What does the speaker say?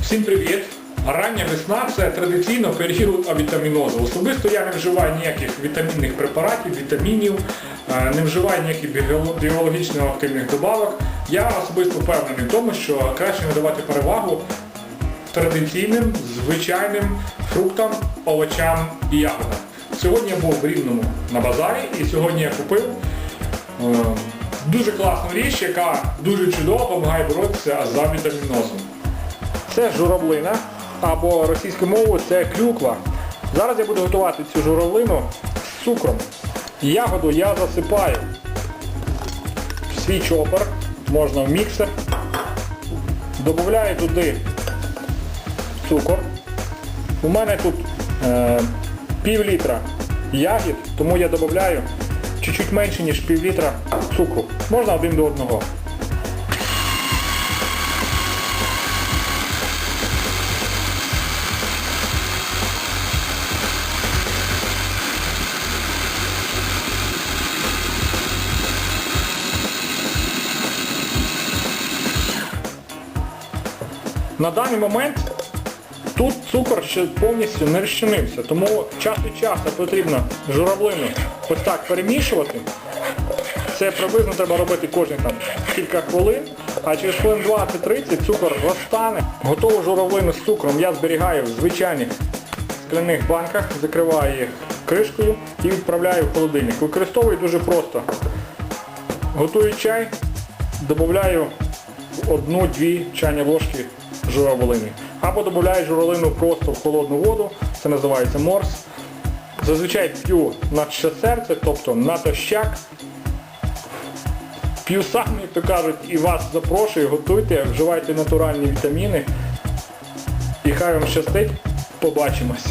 Всім привіт! Рання весна це традиційно період авітамінозу. Особисто я не вживаю ніяких вітамінних препаратів, вітамінів, е, не вживаю ніяких біологічно активних добавок. Я особисто впевнений в тому, що краще надавати перевагу традиційним, звичайним фруктам, овочам і ягодам. Сьогодні я був в Рівному на базарі і сьогодні я купив е, дуже класну річ, яка дуже чудово допомагає боротися з авітамінозом. Це журавлина або російською мовою це клюква. Зараз я буду готувати цю журавлину з цукром. Ягоду я засипаю в свій чопер, можна в міксер. Добавляю туди цукор. У мене тут е, пів літра ягід, тому я додаю чуть-чуть менше, ніж пів літра цукру. Можна один до одного. На даний момент тут цукор ще повністю не розчинився, тому час від часу потрібно журавлину ось так перемішувати. Це приблизно треба робити кожні там кілька хвилин, а через хвилин 20-30 цукор розтане. Готову журавлину з цукром я зберігаю в звичайних скляних банках, закриваю їх кришкою і відправляю в холодильник. Використовую дуже просто. Готую чай, додаю одну-дві чайні ложки журавлини. Або додаю журавлину просто в холодну воду, це називається морс. Зазвичай п'ю на серце, тобто натощак. П'ю сам, як то кажуть, і вас запрошую, готуйте, вживайте натуральні вітаміни. І хай вам щастить. Побачимось.